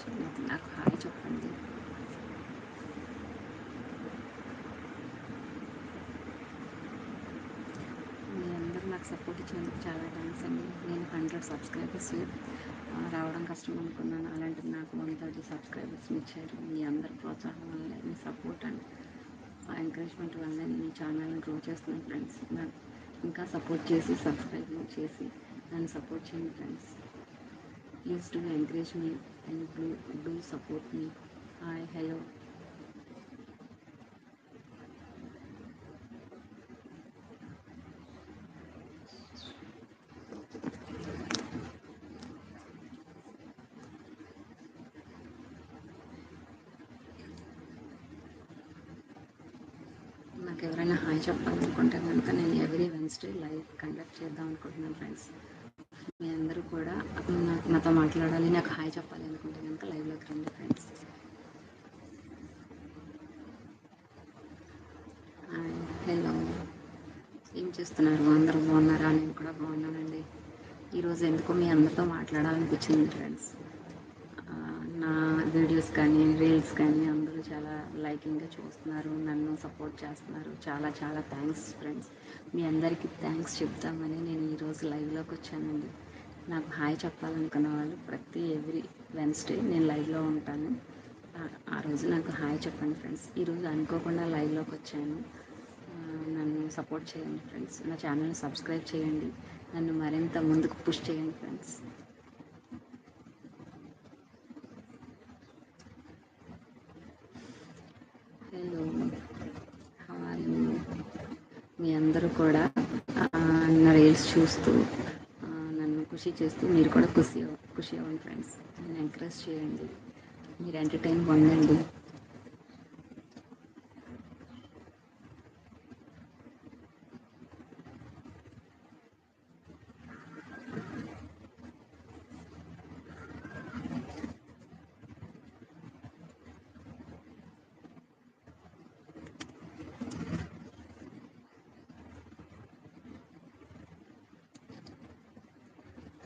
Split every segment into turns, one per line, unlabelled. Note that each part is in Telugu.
వచ్చి నాకు హాయ్ చెప్పండి. మీ అందరూ నాకు సపోర్ట్ ఇచ్చినందుకు చాలా థ్యాంక్స్ అండి. నేను హండ్రెడ్ సబ్స్క్రైబర్స్ రావడం కష్టం అనుకున్నాను. అలాంటిది నాకు వన్ థర్టీ సబ్స్క్రైబర్స్ని ఇచ్చారు. మీ అందరి ప్రోత్సాహం వల్ల మీ సపోర్ట్ అండ్ ఆ ఎంకరేజ్మెంట్ వల్ల నేను ఈ ఛానల్ని గ్రో చేస్తున్నాను ఫ్రెండ్స్ నాకు ఇంకా సపోర్ట్ చేసి సబ్స్క్రైబ్ చేసి నన్ను సపోర్ట్ చేయండి friends please to encourage me and do do support me hi hello నాకు ఎవరైనా హాయ్ చెప్పాలనుకుంటే కనుక నేను ఎవ్రీ వెన్స్డే లైవ్ కండక్ట్ చేద్దాం అనుకుంటున్నాను ఫ్రెండ్స్ మీ అందరూ కూడా నాతో మాట్లాడాలి నాకు హాయ్ చెప్పాలి అనుకుంటే కనుక లైవ్లోకి రండి ఫ్రెండ్స్. Hi hello. ఏం చేస్తున్నారు? అందరూ బాగున్నారా? నేను కూడా బాగున్నానండి. ఈరోజు ఎందుకో మీ అందరితో మాట్లాడాలనిపించింది ఫ్రెండ్స్. నా వీడియోస్ కానీ రీల్స్ కానీ అందరూ చాలా లైకింగ్గా చూస్తున్నారు నన్ను సపోర్ట్ చేస్తున్నారు. చాలా చాలా థ్యాంక్స్ ఫ్రెండ్స్. మీ అందరికీ థ్యాంక్స్ చెప్తామని నేను ఈరోజు లైవ్లోకి వచ్చానండి. నాకు హాయ్ చెప్పాలనుకున్న వాళ్ళు ప్రతి ఎవ్రీ వెన్స్డే నేను లైవ్లో ఉంటాను. ఆ- రోజు నాకు హాయ్ చెప్పండి ఫ్రెండ్స్. ఈరోజు అనుకోకుండా లైవ్లోకి వచ్చాను. నన్ను సపోర్ట్ చేయండి ఫ్రెండ్స్. నా ఛానల్ని సబ్స్క్రైబ్ చేయండి. నన్ను మరింత ముందుకు పుష్ చేయండి ఫ్రెండ్స్. హలో మీ అందరూ కూడా నా రీల్స్ చూస్తూ కృషి ఖుషి చేస్తూ మీరు కూడా ఖుషి ఖుషి అవ్వండి ఫ్రెండ్స్ నన్ను ఎంకరేజ్ చేయండి. మీరు ఎంటర్టైన్ పొందండి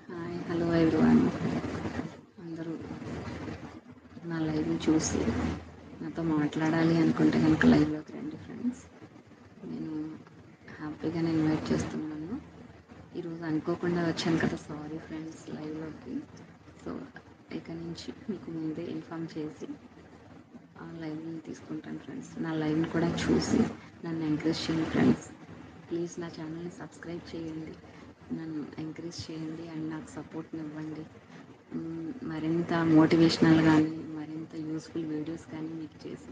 హాయ్ హలో ఎవ్రీవన్ అందరూ నా చూసి నాతో మాట్లాడాలి అనుకుంటే కనుక లైవ్లోకి రండి ఫ్రెండ్స్. నేను హ్యాపీగా నేను ఇన్వైట్ చేస్తున్నాను. ఈరోజు అనుకోకుండా వచ్చాను కదా సారీ ఫ్రెండ్స్ లైవ్లోకి. సో ఇక నుంచి మీకు ముందే ఇన్ఫామ్ చేసి ఆ లైవ్ని తీసుకుంటాను ఫ్రెండ్స్. నా లైవ్ని కూడా చూసి నన్ను ఎంకరేజ్ చేయండి ఫ్రెండ్స్. ప్లీజ్ నా ఛానల్ని సబ్స్క్రైబ్ చేయండి. నన్ను ఎంకరేజ్ చేయండి అండ్ నాకు సపోర్ట్ని ఇవ్వండి. మరింత మోటివేషనల్ కానీ మరింత యూస్ఫుల్ వీడియోస్ కానీ మీకు చేసి.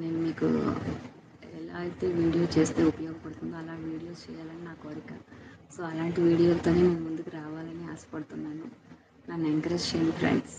నేను మీకు ఎలా అయితే వీడియో చేస్తే ఉపయోగపడుతుందో అలా వీడియోస్ చేయాలని నా కోరిక. సో అలాంటి వీడియోలతోనే నేను ముందుకు రావాలని ఆశపడుతున్నాను. నన్ను ఎంకరేజ్ చేయండి ఫ్రెండ్స్